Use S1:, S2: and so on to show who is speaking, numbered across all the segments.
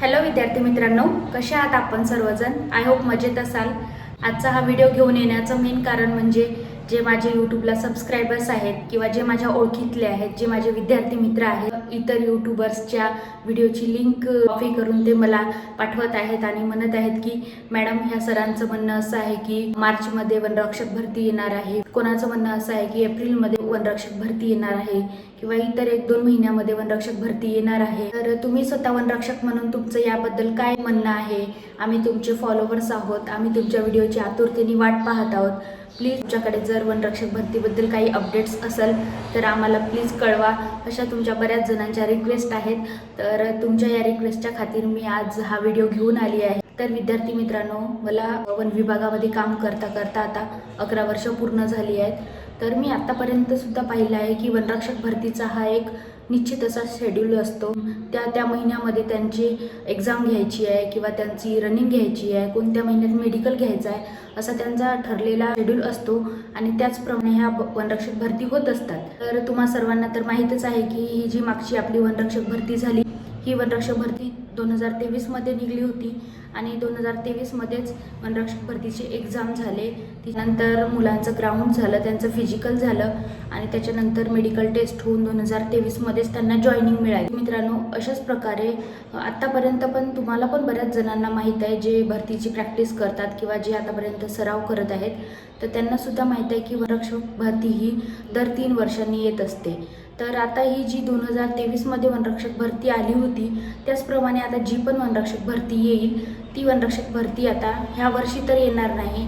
S1: Hello विद्यार्थी मित्रांनो कसे आहात आपण सर्वजण? आय होप मजेत असाल. आजचा हा व्हिडिओ घेऊन येण्याचं मेन कारण म्हणजे जे माझे यूट्यूबला सबस्क्रायबर्स आहेत किंवा जे माझ्या ओळखीतले आहेत जे माझे विद्यार्थी मित्र आहेत इतर यूट्यूबर्सच्या व्हिडिओची लिंक कॉपी करून ते मला पाठवत आहेत आणि म्हणत आहेत की मॅडम ह्या सरांचं म्हणणं असं आहे की मार्चमध्ये वनरक्षक भरती येणार आहे. कोणाचं म्हणणं असं आहे की एप्रिलमध्ये वनरक्षक भरती येणार आहे किंवा इतर एक दोन महिन्यामध्ये वनरक्षक भरती येणार आहे. तर तुम्ही स्वतः वनरक्षक म्हणून तुमचं याबद्दल काय म्हणणं आहे? आम्ही तुमचे फॉलोवर्स आहोत. आम्ही तुमच्या व्हिडिओची आतुरतेने वाट पाहत आहोत. प्लीज तुमच्याकडे जर वनरक्षक भरतीबद्दल काही अपडेट्स असेल तर आम्हाला प्लीज कळवा. अशा तुमच्या बऱ्याच जणांच्या रिक्वेस्ट आहेत. तर तुमच्या या रिक्वेस्टच्या खातीर मी आज हा व्हिडिओ घेऊन आली आहे. तर विद्यार्थी मित्रांनो मला वन विभागामध्ये काम करता करता आता अकरा वर्ष पूर्ण झाली आहेत. तर मी आत्तापर्यंतसुद्धा पाहिलं आहे की वनरक्षक भरतीचा हा एक निश्चित असा शेड्यूल असतो. त्या त्या महिन्यामध्ये त्यांची एक्झाम घ्यायची आहे किंवा त्यांची रनिंग घ्यायची आहे कोणत्या महिन्यात मेडिकल घ्यायचं आहे असा त्यांचा ठरलेला शेड्यूल असतो. आणि त्याचप्रमाणे ह्या वनरक्षक भरती होत असतात. तर तुम्हा सर्वांना तर माहीतच आहे की ही जी मागची आपली वनरक्षक भरती झाली ही वनरक्षक भरती दोन हजार तेवीसमध्ये निघली होती आणि दोन हजार तेवीसमध्येच वनरक्षक भरतीचे एक्झाम झाले. त्यानंतर मुलांचं ग्राउंड झालं त्यांचं फिजिकल झालं आणि त्याच्यानंतर मेडिकल टेस्ट होऊन दोन हजार तेवीसमध्येच त्यांना जॉईनिंग मिळाली. मित्रांनो अशाच प्रकारे आत्तापर्यंत पण तुम्हाला पण बऱ्याच जणांना माहीत आहे जे भरतीची प्रॅक्टिस करतात किंवा जे आतापर्यंत सराव करत आहेत. तर त्यांनासुद्धा माहीत आहे की वनरक्षक भरती ही दर तीन वर्षांनी येत असते. तर आता ही जी दोन हजार तेवीसमध्ये वनरक्षक भरती आली होती त्याचप्रमाणे आता जी पण वनरक्षक भरती येईल ती वनरक्षक भरती आता ह्या वर्षी तर येणार नाही.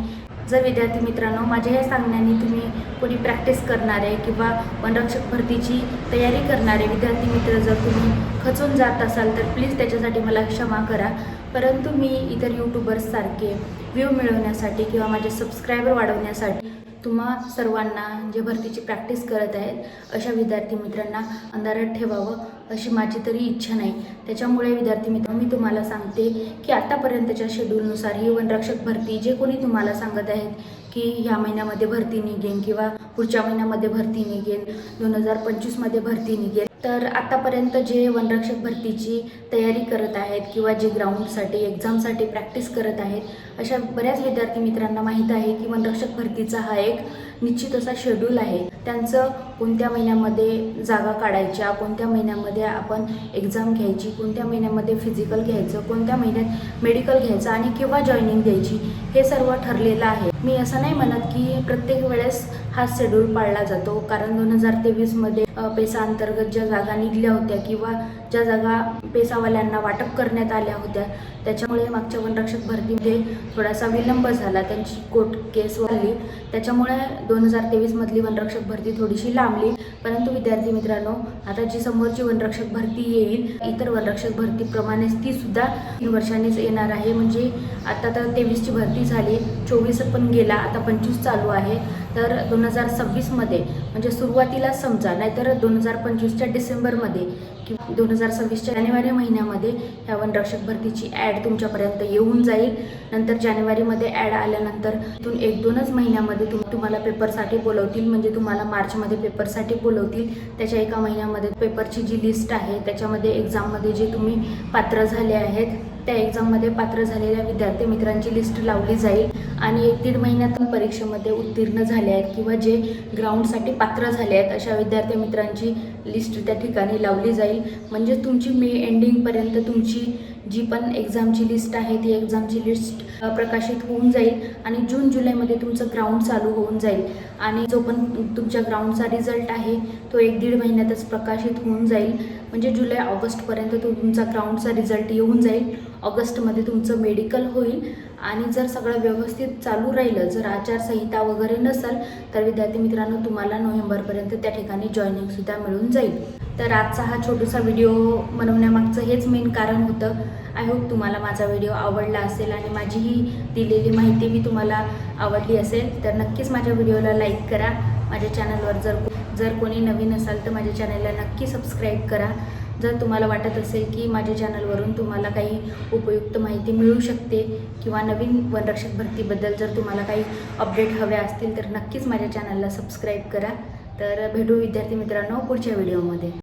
S1: जर विद्यार्थी मित्रांनो माझ्या या सांगण्याने तुम्ही कोणी प्रॅक्टिस करणारे किंवा वनरक्षक भरतीची तयारी करणारे विद्यार्थी मित्र जर तुम्ही खचून जात असाल तर प्लीज त्याच्यासाठी मला क्षमा करा. परंतु मी इतर यूट्यूबर्ससारखे व्ह्यू मिळवण्यासाठी किंवा माझे सबस्क्रायबर वाढवण्यासाठी तुम्हा सर्वांना जे भरतीची प्रॅक्टिस करत आहेत अशा विद्यार्थी मित्रांना अंधारात ठेवावं अशी माझी तरी इच्छा नाही. त्याच्यामुळे विद्यार्थी मित्र मी तुम्हाला सांगते की आत्तापर्यंतच्या शेड्यूलनुसार ही वनरक्षक भरती जे कोणी तुम्हाला सांगत आहेत की ह्या महिन्यामध्ये भरती निघेन किंवा पुढच्या महिन्यामध्ये भरती निघेन दोन हजार पंचवीसमध्ये भरती निघेल तर आतापर्यंत जे वनरक्षक भरतीची तयारी करत आहेत किंवा जे ग्राउंडसाठी एक्झामसाठी प्रॅक्टिस करत आहेत अशा बऱ्याच विद्यार्थी मित्रांना माहीत आहे की वनरक्षक भरतीचा हा एक निश्चित असा शेड्यूल आहे. त्यांचं कोणत्या महिन्यामध्ये जागा काढायच्या कोणत्या महिन्यामध्ये आपण एक्झाम घ्यायची कोणत्या महिन्यामध्ये फिजिकल घ्यायचं कोणत्या महिन्यात मेडिकल घ्यायचं आणि केव्हा जॉईनिंग द्यायची हे सर्व ठरलेलं आहे. मी असं नाही म्हणत की प्रत्येक वेळेस हा शेड्यूल पाळला जातो. कारण दोन हजार तेवीसमध्ये पेसा अंतर्गत ज्या जागा निघल्या होत्या किंवा ज्या जागा पेसावाल्यांना वाटप करण्यात आल्या होत्या त्याच्यामुळे मागच्या वनरक्षक भरतीमध्ये थोडासा विलंब झाला. त्यांची कोर्ट केस वाढली. त्याच्यामुळे दोन हजार तेवीसमधली वनरक्षक भरती थोडीशी लांबली. परंतु विद्यार्थी मित्रांनो आता जी समोरची वनरक्षक भरती येईल इतर वनरक्षक भरतीप्रमाणेच ती सुद्धा तीन वर्षांनीच येणार आहे. म्हणजे आता तर तेवीसची भरती झाली. चोवीस पण गेला आता पंचवीस चालू आहे तर दोन हजार सव्वीसमध्ये म्हणजे सुरुवातीला समजा नाहीतर दोन हजार पंचवीसच्या डिसेंबरमध्ये किंवा दोन हजार सव्वीसच्या जानेवारी महिन्यामध्ये ह्या वनरक्षक भरतीची ॲड तुमच्यापर्यंत येऊन जाईल. नंतर जानेवारीमध्ये ॲड आल्यानंतर तिथून एक दोनच महिन्यामध्ये तुम तुम्हाला पेपरसाठी बोलवतील म्हणजे तुम्हाला मार्चमध्ये पेपरसाठी बोलवतील. त्याच्या एका महिन्यामध्ये पेपरची जी लिस्ट आहे त्याच्यामध्ये एक्झाममध्ये जे तुम्ही पात्र झाले आहेत त्या एक्झाममध्ये पात्र झालेल्या विद्यार्थी मित्रांची लिस्ट लावली जाईल. आणि एक दीड महिन्यातून परीक्षेमध्ये उत्तीर्ण झाले आहेत किंवा जे ग्राउंडसाठी पात्र झाले आहेत अशा विद्यार्थी मित्रांची लिस्ट त्या ठिकाणी लावली जाईल. म्हणजे तुमची मे एंडिंगपर्यंत तुमची जी पण एक्झामची लिस्ट आहे ती एक्झामची लिस्ट प्रकाशित होऊन जाईल आणि जून जुलैमध्ये तुमचं ग्राउंड चालू होऊन जाईल. आणि जो पण तुमच्या ग्राउंडचा रिझल्ट आहे तो एक दीड महिन्यातच प्रकाशित होऊन जाईल. म्हणजे जुलै ऑगस्टपर्यंत तो तुमचा ग्राउंडचा रिझल्ट येऊन जाईल. ऑगस्टमध्ये तुमचं मेडिकल होईल. आणि जर सगळं व्यवस्थित चालू राहिलं जर आचारसंहिता वगैरे नसेल तर विद्यार्थी मित्रांनो तुम्हाला नोव्हेंबरपर्यंत त्या ठिकाणी जॉईनिंगसुद्धा मिळून जाईल. तर आजचा हा छोटूसा व्हिडिओ बनवण्यामागचं हेच मेन कारण होतं. आय होप तुम्हाला माझा व्हिडिओ आवडला असेल आणि माझी ही दिलेली माहिती मी तुम्हाला आवडली असेल तर नक्कीच माझ्या व्हिडिओला लाईक करा. माझ्या चॅनलवर जर जर कोणी नवीन असाल तर माझ्या चॅनलला नक्की सबस्क्राईब करा. जर तुम्हाला वाटत असेल की माझ्या चॅनलवरून तुम्हाला काही उपयुक्त माहिती मिळू शकते किंवा नवीन वनरक्षक भरतीबद्दल जर तुम्हाला काही अपडेट हव्या असतील तर नक्कीच माझ्या चॅनलला सबस्क्राईब करा. तर भेटू विद्यार्थी मित्रांनो पुढच्या व्हिडिओमध्ये